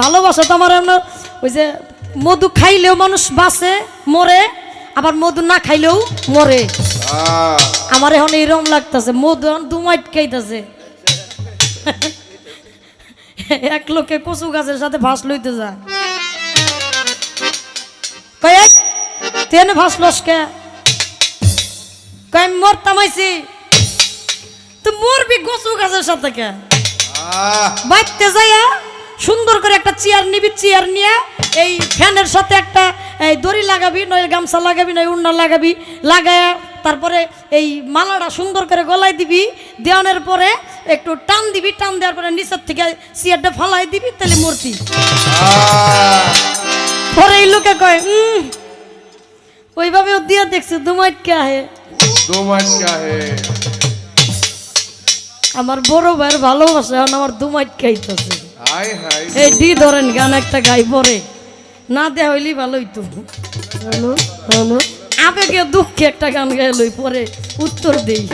ভালোবাসা তো আমার আপনার ওই যে মধু খাইলেও মানুষ বাঁচে মরে আবার মধু না খাইলেও মরে। আমার এখন এইরকম লাগতেছে মধু এখন দুমাইট খাইতেছে। এক লোকে কচু গাছের সাথে ভাস লইতে যা কয় এই, তুই ভাস লস কে? কয় আমি মরতাম আইছি। তুই মরবি কচু গাছের সাথে কে? বাইতে যাইয়া সুন্দর করে একটা চেয়ার নিবি চেয়ার নিয়ে এই ফ্যানের সাথে একটা, এই দড়ি লাগাবি নয় গামছা লাগাবি নয় উন্না লাগাবি, লাগায় তারপরে এই মালাটা সুন্দর করে গলায় দিবি, দেওয়ানোর পরে একটু টান দিবি, টান দেওয়ার পরে নিচের থেকে চেয়ারটা ফালাই দিবি, তাহলে মূর্তি। পরে এই লোকে কয় হুম ওইভাবেও দিয়ে দেখছে দুমাইট কে আহে। দুমাইট কে আহে। আমার বড় ভাইয়ের ভালোবাসে এখন আমার দুমাইট খাইতেছে। এই ডি ধরেন গান একটা গাই পরে। না দেয়া হইলি ভালোই তো আবেগে দুঃখে একটা গান গাইল পরে উত্তর দিই।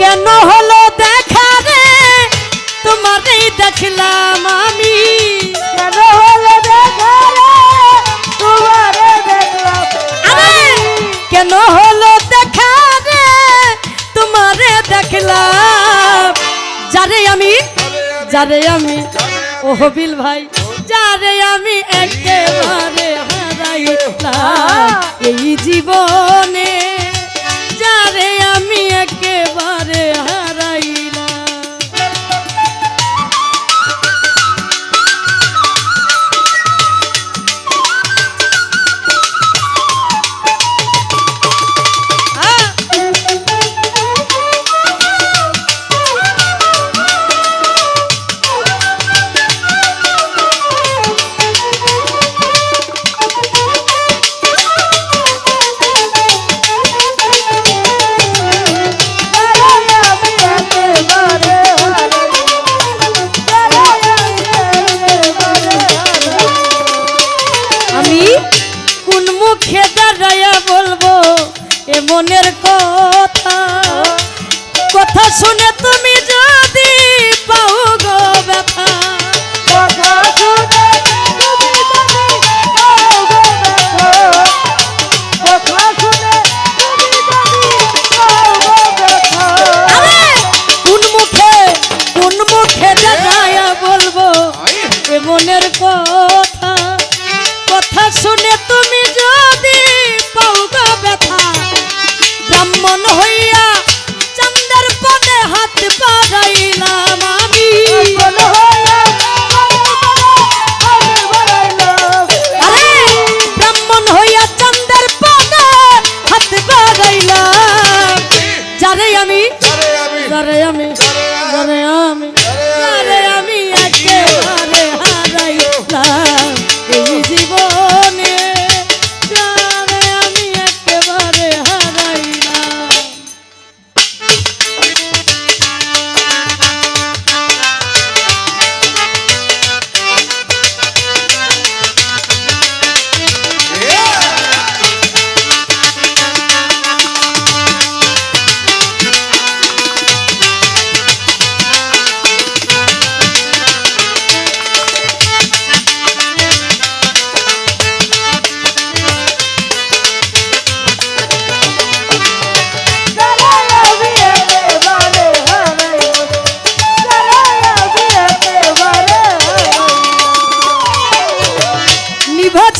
কেন হল যারে আমি যারে আমি ও হবিল ভাই যারে আমি একেবারে হারাইলাম। এই জীবনে দাঁড়াইয়া বলব এ মনের কথা। কথা শুনে তুমি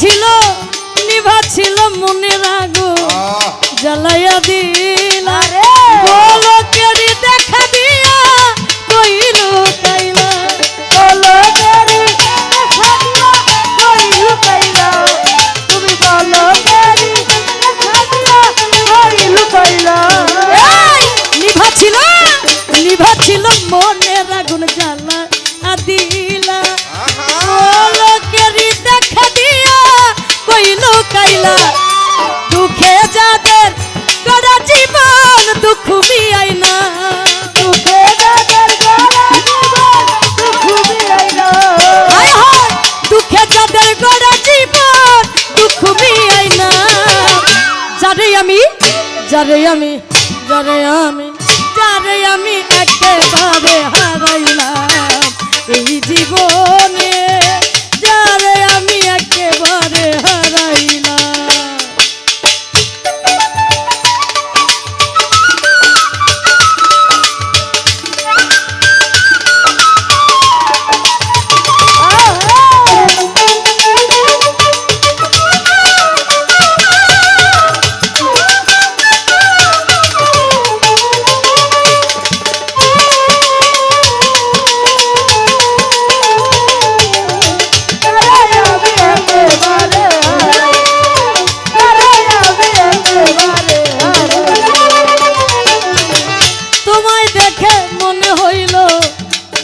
ছিল নিভা ছিল মনের আগুন आह, জ্বালাইয়া দিল। বলো কেড়ি দেখা দিয়া কইল তাইলা বলো কেড়ি দেখা দিয়া কইল তাইলা তুমি বলো কেড়ি দেখা দিয়া কইল তাইলা নিভা ছিল নিভা ছিল মনের আগুন জ্বালা দিলা। কইল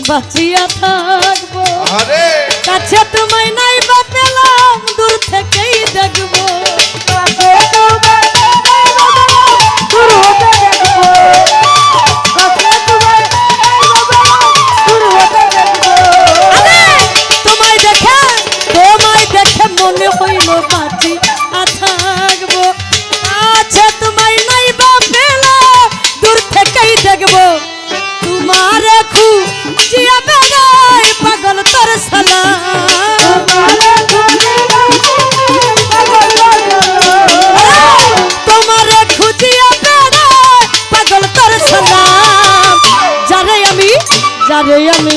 বাঁচিয়া থাকব। কাছে তোমায় নাই বা পেলাম দূর থেকেই দেখব। যারে আমি যারে আমি